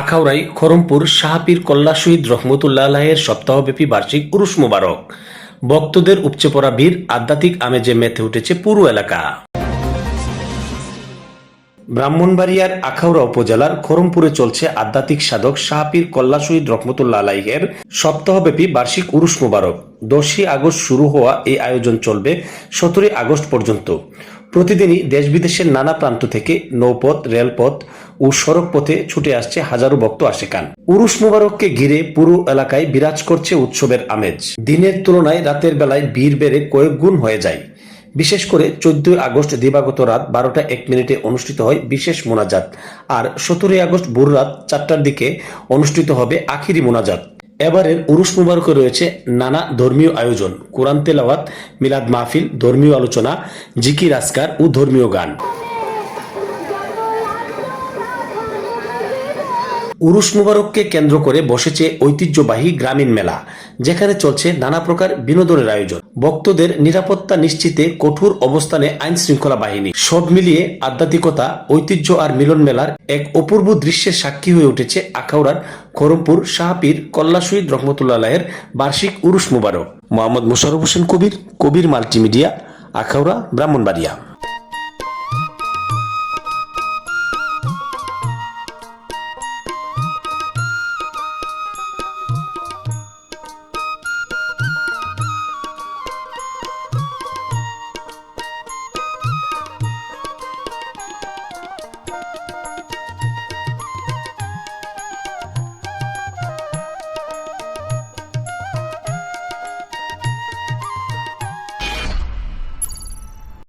আখাউড়াই খরমপুর শাহাপীর কল্লা শহীদ রহমতুল্লাহ আলাহের সপ্তাহব্যাপী বার্ষিক উরুস মোবারক। ভক্তদের উপচে পড়া ভিড় আধ্যাত্মিক আমেজে মেতে উঠেছে পুরো এলাকা। ব্রাহ্মণবাড়িয়ার আখাউড়া উপজেলার খরমপুরে চলছে আধ্যাত্মিক সাধক শাহাপীর কল্লা শহীদ রহমতুল্লাহ আলাইহের সপ্তাহব্যাপী বার্ষিক উরুস মোবারক। দশই আগস্ট শুরু হওয়া এই আয়োজন চলবে সতেরোই আগস্ট পর্যন্ত। প্রতিদিনই দেশ বিদেশের নানা প্রান্ত থেকে নৌপথ, রেলপথ ও সড়ক পথে ছুটে আসছে হাজারো ভক্ত আসে আশেকান। উরুস মোবারককে ঘিরে পুরো এলাকায় বিরাজ করছে উৎসবের আমেজ। দিনের তুলনায় রাতের বেলায় ভিড় বেড়ে কয়েক গুণ হয়ে যায়। বিশেষ করে চোদ্দই আগস্ট দিবাগত রাত বারোটা এক মিনিটে অনুষ্ঠিত হয় বিশেষ মোনাজাত। আর সতেরোই আগস্ট ভোর রাত চারটার দিকে অনুষ্ঠিত হবে আখিরি মোনাজাত। এবারের উরুস মুবারকে রয়েছে নানা ধর্মীয় আয়োজন। কোরআন তেলাওয়াত, মিলাদ মাহফিল, ধর্মীয় আলোচনা, জিকির আসকার ও ধর্মীয় গান। উরুস মুবারককে কেন্দ্র করে বসেছে ঐতিহ্যবাহী গ্রামীণ মেলা, যেখানে চলছে নানা প্রকার বিনোদনের আয়োজন। ভক্তদের নিরাপত্তা নিশ্চিতে কঠোর অবস্থানে আইন শৃঙ্খলা বাহিনী। সব মিলিয়ে আধ্যাত্মিকতা, ঐতিহ্য আর মিলন মেলার এক অপূর্ব দৃশ্যের সাক্ষী হয়ে উঠেছে আখাউড়ার খরমপুর শাহপীর কল্লা শহীদ রহমতুল্লাহ বার্ষিক উরুস মুবারক। মোহাম্মদ মুশারফ হোসেন কবির কবির মাল্টিমিডিয়া, আখাউড়া, ব্রাহ্মণবাড়িয়া।